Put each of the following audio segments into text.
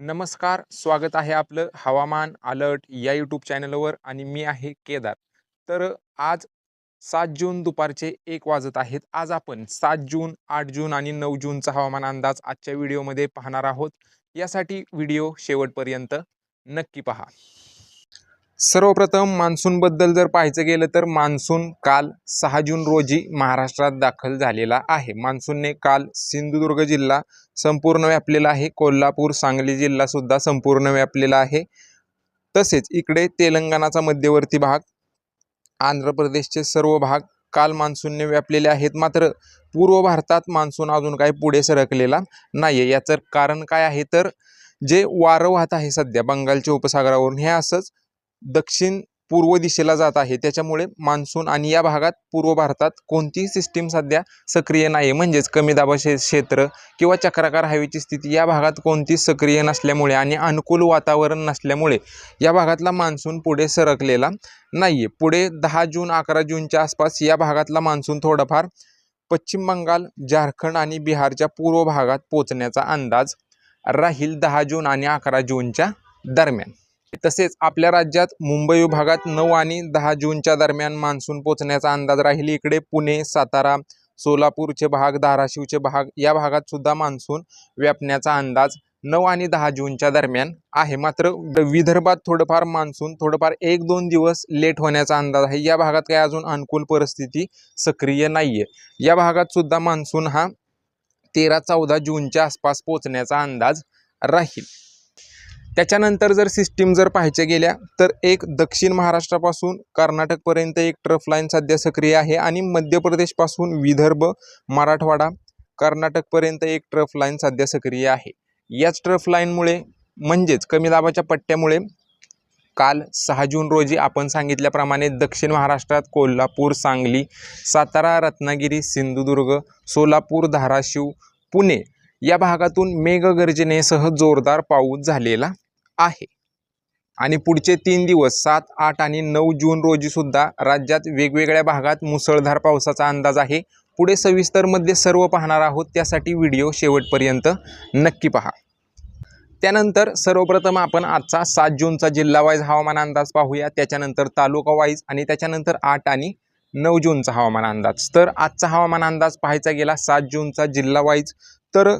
नमस्कार स्वागत आहे आपलं हवामान अलर्ट या यूट्यूब चॅनलवर आणि मी आहे केदार. तर आज सात जून दुपारचे एक वाजत आहेत. आज आपण सात जून आठ जून आणि नऊ जूनचा हवामान अंदाज आजच्या व्हिडिओमध्ये पाहणार आहोत. यासाठी व्हिडिओ शेवटपर्यंत नक्की पहा. सर्वप्रथम मान्सूनबद्दल जर पाहायचं गेलं तर मान्सून काल सहा जून रोजी महाराष्ट्रात दाखल झालेला आहे. मान्सूनने काल सिंधुदुर्ग जिल्हा संपूर्ण व्यापलेला आहे. कोल्हापूर सांगली जिल्हासुद्धा संपूर्ण व्यापलेला आहे. तसेच इकडे तेलंगणाचा मध्यवर्ती भाग आंध्र प्रदेशचे सर्व भाग काल मान्सूनने व्यापलेले आहेत. मात्र पूर्व भारतात मान्सून अजून काही पुढे सरकलेला नाही आहे याचं कारण काय आहे तर जे वारं वाहत आहे सध्या बंगालच्या उपसागरावरून हे असंच दक्षिण पूर्व दिशेला जात आहे. त्याच्यामुळे मान्सून आणि या भागात पूर्व भारतात कोणतीही सिस्टीम सध्या सक्रिय नाही आहे म्हणजेच कमी दाबाचे क्षेत्र किंवा चक्राकार हवेची स्थिती या भागात कोणतीच सक्रिय नसल्यामुळे आणि अनुकूल वातावरण नसल्यामुळे या भागातला मान्सून पुढे सरकलेला नाही आहे पुढे दहा जून अकरा जूनच्या आसपास या भागातला मान्सून थोडाफार पश्चिम बंगाल झारखंड आणि बिहारच्या पूर्व भागात पोचण्याचा अंदाज राहील दहा जून आणि अकरा जूनच्या दरम्यान. तसेच आपल्या राज्यात मुंबई विभागात नऊ आणि दहा जूनच्या दरम्यान मान्सून पोचण्याचा अंदाज राहील. इकडे पुणे सातारा सोलापूरचे भाग धाराशिवचे भाग या भागात सुद्धा मान्सून व्यापण्याचा अंदाज नऊ आणि दहा जूनच्या दरम्यान आहे. मात्र विदर्भात थोडंफार मान्सून थोडंफार एक दोन दिवस लेट होण्याचा अंदाज आहे. या भागात काही अजून अनुकूल परिस्थिती सक्रिय नाही आहे या भागात सुद्धा मान्सून हा तेरा चौदा जूनच्या आसपास पोचण्याचा अंदाज राहील. त्याच्यानंतर जर सिस्टीम जर पाहायच्या गेल्या तर एक दक्षिण महाराष्ट्रापासून कर्नाटकपर्यंत एक ट्रफ लाईन सध्या सक्रिय आहे आणि मध्य प्रदेशपासून विदर्भ मराठवाडा कर्नाटकपर्यंत एक ट्रफ लाईन सध्या सक्रिय आहे. याच ट्रफ लाईनमुळे म्हणजेच कमी दाबाच्या पट्ट्यामुळे काल सहा जून रोजी आपण सांगितल्याप्रमाणे दक्षिण महाराष्ट्रात कोल्हापूर सांगली सातारा रत्नागिरी सिंधुदुर्ग सोलापूर धाराशिव पुणे या भागातून मेघगर्जनेसह जोरदार पाऊस झालेला आहे. आणि पुढचे तीन दिवस सात आठ आणि नऊ जून रोजीसुद्धा राज्यात वेगवेगळ्या भागात मुसळधार पावसाचा अंदाज आहे. पुढे सविस्तरमध्ये सर्व पाहणार आहोत. त्यासाठी व्हिडिओ शेवटपर्यंत नक्की पहा. त्यानंतर सर्वप्रथम आपण आजचा सात जूनचा जिल्हावाईज हवामान अंदाज पाहूया. त्याच्यानंतर तालुका वाईज आणि त्याच्यानंतर आठ आणि नऊ जूनचा हवामान अंदाज. तर आजचा हवामान अंदाज पाहायचा गेला सात जूनचा जिल्हावाईज तर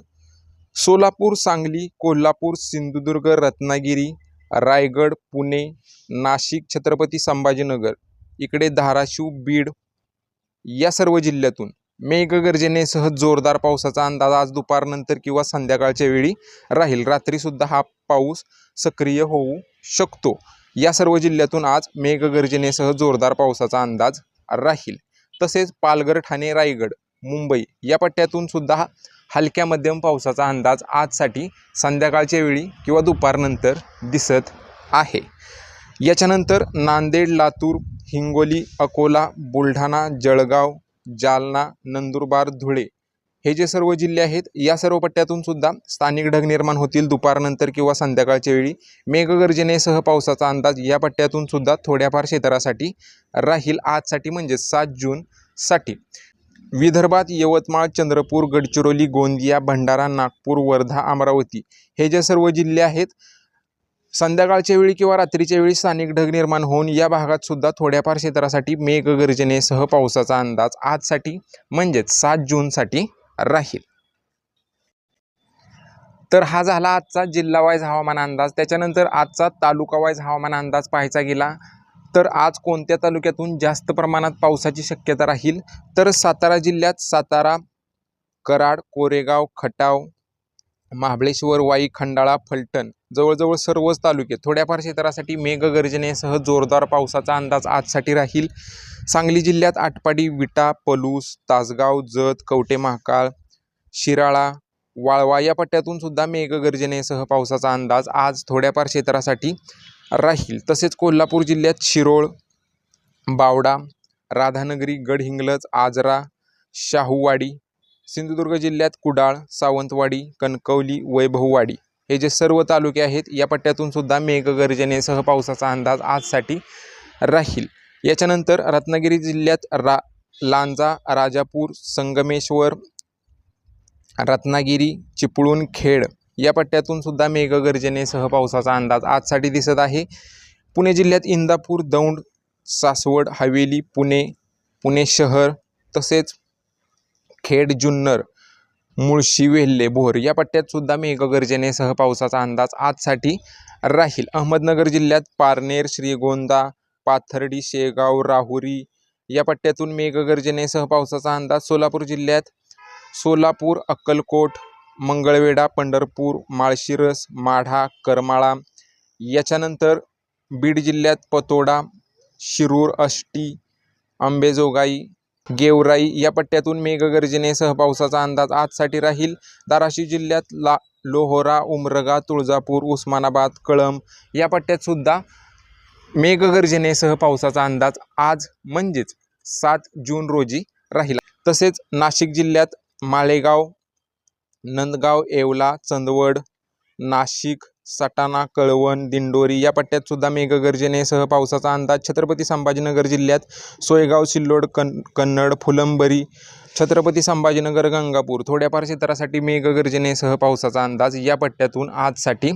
सोलापूर सांगली कोल्हापूर सिंधुदुर्ग रत्नागिरी रायगड पुणे नाशिक छत्रपती संभाजीनगर इकडे धाराशिव बीड या सर्व जिल्ह्यातून मेघगर्जनेसह जोरदार पावसाचा अंदाज आज दुपारनंतर किंवा संध्याकाळच्या वेळी राहील. रात्रीसुद्धा हा पाऊस सक्रिय होऊ शकतो. या सर्व जिल्ह्यातून आज मेघगर्जनेसह जोरदार पावसाचा अंदाज राहील. तसेच पालघर ठाणे रायगड मुंबई या पट्ट्यातून सुद्धा हलक्या मध्यम पावसाचा अंदाज आजसाठी संध्याकाळच्या वेळी किंवा दुपारनंतर दिसत आहे. याच्यानंतर नांदेड लातूर हिंगोली अकोला बुलढाणा जळगाव जालना नंदुरबार धुळे हे जे सर्व जिल्हे आहेत या सर्व पट्ट्यातून सुद्धा स्थानिक ढग निर्माण होतील दुपारनंतर किंवा संध्याकाळच्या वेळी. मेघगर्जनेसह पावसाचा अंदाज या पट्ट्यातून सुद्धा थोड्याफार क्षेत्रासाठी राहील आजसाठी म्हणजे सात जूनसाठी. विदर्भात यवतमाळ चंद्रपूर गडचिरोली गोंदिया भंडारा नागपूर वर्धा अमरावती हे जे सर्व जिल्हे आहेत संध्याकाळच्या वेळी किंवा रात्रीच्या वेळी स्थानिक ढग निर्माण होऊन या भागात सुद्धा थोड्याफार क्षेत्रासाठी मेघगर्जनेसह पावसाचा अंदाज आजसाठी म्हणजेच सात जूनसाठी राहील. तर हा झाला आजचा जिल्हावाईज हवामान अंदाज. त्याच्यानंतर आजचा तालुका वाईज हवामान अंदाज पाहायचा गेला. तर आज कोणत्या तालुक्यातून जास्त प्रमाणात पावसाची शक्यता राहील? तर सातारा जिल्ह्यात सातारा कराड कोरेगाव खटाव महाबळेश्वर वाई खंडाळा फलटण जवळजवळ सर्वच तालुके थोड्याफार क्षेत्रासाठी मेघगर्जनेसह जोरदार पावसाचा अंदाज आजसाठी राहील. सांगली जिल्ह्यात आटपाडी विटा पलूस तासगाव जत कवटे महाकाळ शिराळा वाळवा या पट्ट्यातून सुद्धा मेघगर्जनेसह पावसाचा अंदाज आज थोड्याफार क्षेत्रासाठी राहील. तसेच कोल्हापूर जिल्ह्यात शिरोळ बावडा राधानगरी गडहिंग्लज आजरा शाहूवाडी सिंधुदुर्ग जिल्ह्यात कुडाळ सावंतवाडी कणकवली वैभववाडी हे जे सर्व तालुके आहेत या पट्ट्यातून सुद्धा मेघगर्जनेसह पावसाचा अंदाज आजसाठी राहील. याच्यानंतर रत्नागिरी जिल्ह्यात रा लांजा राजापूर संगमेश्वर रत्नागिरी चिपळूण खेड या पट्ट्यातून सुद्धा मेघगर्जनेसह पावसाचा अंदाज आजसाठी दिसत आहे. पुणे जिल्ह्यात इंदापूर दौंड सासवड हवेली पुणे पुणे शहर तसेच खेड जुन्नर मुळशी वेल्हे भोर या पट्ट्यात सुद्धा मेघगर्जनेसह पावसाचा अंदाज आजसाठी राहील. अहमदनगर जिल्ह्यात पारनेर श्रीगोंदा पाथर्डी शेगाव राहुरी या पट्ट्यातून मेघगर्जनेसह पावसाचा अंदाज सोलापूर जिल्ह्यात सोलापूर अक्कलकोट मंगळवेढा पंढरपूर माळशिरस माढा करमाळा याच्यानंतर बीड जिल्ह्यात पतोडा शिरूर आष्टी अंबेजोगाई गेवराई या पट्ट्यातून मेघगर्जनेसह पावसाचा अंदाज आजसाठी राहील. धाराशिव जिल्ह्यात ला लोहोरा उमरगा तुळजापूर उस्मानाबाद कळंब या पट्ट्यात सुद्धा मेघगर्जनेसह पावसाचा अंदाज आज म्हणजेच सात जून रोजी राहील. तसेच नाशिक जिल्ह्यात माळेगाव नंदगाव येवला चंदवड नाशिक सटाणा कळवण दिंडोरी या पट्ट्यात सुद्धा मेघगर्जनेसह पावसाचा अंदाज छत्रपती संभाजीनगर जिल्ह्यात सोयगाव सिल्लोड कन कन्नड फुलंबरी छत्रपती संभाजीनगर गंगापूर थोड्याफार क्षेत्रासाठी मेघगर्जनेसह पावसाचा अंदाज या पट्ट्यातून आजसाठी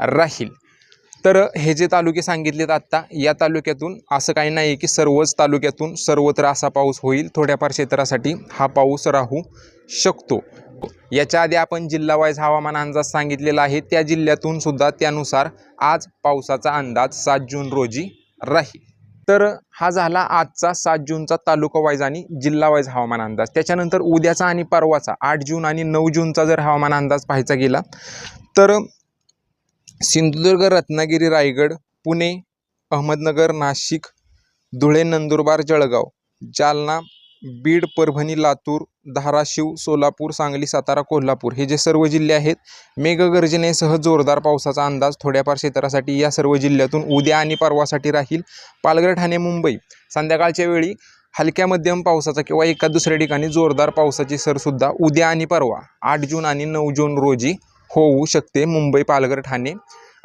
राहील. तर हे जे तालुके सांगितलेत आत्ता या तालुक्यातून असं काही नाही की सर्वच तालुक्यातून सर्वत्र असा पाऊस होईल. थोड्याफार क्षेत्रासाठी हा पाऊस राहू शकतो. याच्या आधी आपण जिल्हावाईज हवामान अंदाज सांगितलेला आहे. त्या जिल्ह्यातून सुद्धा त्यानुसार आज पावसाचा अंदाज सात जून रोजी राहील. तर हा झाला आजचा सात जूनचा तालुका वाईज आणि जिल्हा वाईज हवामान अंदाज. त्याच्यानंतर उद्याचा आणि परवाचा आठ जून आणि नऊ जूनचा जर हवामान अंदाज पाहायचा गेला तर सिंधुदुर्ग रत्नागिरी रायगड पुणे अहमदनगर नाशिक धुळे नंदुरबार जळगाव जालना बीड परभणी लातूर धाराशिव सोलापूर सांगली सातारा कोल्हापूर हे जे सर्व जिल्हे आहेत मेघगर्जनेसह जोरदार पावसाचा अंदाज थोड्याफार क्षेत्रासाठी या सर्व जिल्ह्यातून उद्या आणि परवासाठी राहील. पालघर ठाणे मुंबई संध्याकाळच्या वेळी हलक्या मध्यम पावसाचा किंवा एका दुसऱ्या ठिकाणी जोरदार पावसाची सरसुद्धा उद्या आणि परवा आठ जून आणि नऊ जून रोजी होऊ शकते मुंबई पालघर ठाणे.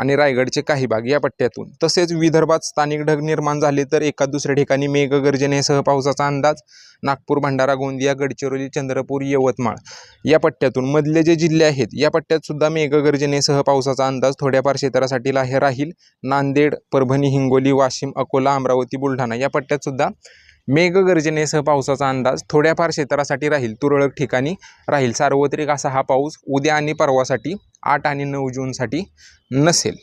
आणि रायगडचे काही भाग या पट्ट्यातून. तसेच विदर्भात स्थानिक ढग निर्माण झाले तर एका दुसऱ्या ठिकाणी मेघगर्जनेसह पावसाचा अंदाज नागपूर भंडारा गोंदिया गडचिरोली चंद्रपूर यवतमाळ या पट्ट्यातून. मधले जे जिल्हे आहेत या पट्ट्यात सुद्धा मेघगर्जनेसह पावसाचा अंदाज थोड्याफार क्षेत्रासाठी हे राहील. नांदेड परभणी हिंगोली वाशिम अकोला अमरावती बुलढाणा या पट्ट्यात सुद्धा मेघगर्जनेसह पावसाचा अंदाज थोड्याफार क्षेत्रासाठी राहील तुरळक ठिकाणी राहील. सार्वत्रिक असा हा पाऊस उद्या आणि परवासाठी आठ आणि नऊ जूनसाठी नसेल.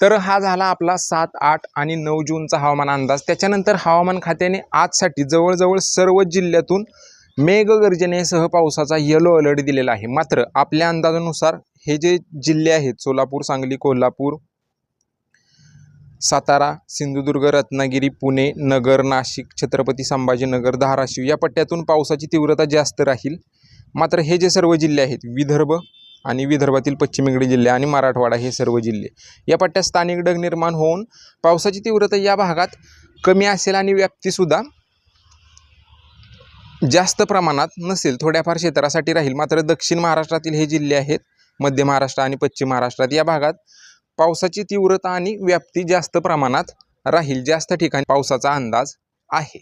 तर हा झाला आपला सात आठ आणि नऊ जूनचा हवामान अंदाज. त्याच्यानंतर हवामान खात्याने आजसाठी जवळजवळ सर्व जिल्ह्यातून मेघगर्जनेसह पावसाचा येलो अलर्ट दिलेला आहे. मात्र आपल्या अंदाजानुसार हे जे जिल्हे आहेत सोलापूर सांगली कोल्हापूर सातारा सिंधुदुर्ग रत्नागिरी पुणे नगर नाशिक छत्रपती संभाजीनगर धाराशिव या पट्ट्यातून पावसाची तीव्रता जास्त राहील. मात्र हे जे सर्व जिल्हे आहेत विदर्भ आणि विदर्भातील पश्चिमेकडे जिल्हे आणि मराठवाडा हे सर्व जिल्हे या पट्ट्यात स्थानिक ढग निर्माण होऊन पावसाची तीव्रता या भागात कमी असेल आणि व्याप्तीसुद्धा जास्त प्रमाणात नसेल थोड्याफार क्षेत्रासाठी राहील. मात्र दक्षिण महाराष्ट्रातील हे जिल्हे आहेत मध्य महाराष्ट्र आणि पश्चिम महाराष्ट्रात या भागात पावसाची तीव्रता आणि व्याप्ती जास्त प्रमाणात राहील जास्त ठिकाणी पावसाचा अंदाज आहे.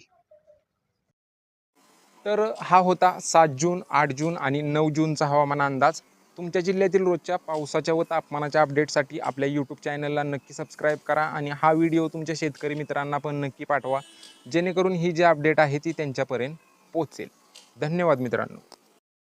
तर हा होता सात जून आठ जून आणि नऊ जूनचा हवामान अंदाज. तुमच्या जिल्ह्यातील रोजच्या पावसाच्या व तापमानाच्या अपडेटसाठी आपल्या यूट्यूब चॅनलला नक्की सबस्क्राईब करा आणि हा व्हिडिओ तुमच्या शेतकरी मित्रांना पण नक्की पाठवा. जेणेकरून ही जी अपडेट आहे ती त्यांच्यापर्यंत पोचेल धन्यवाद मित्रांनो.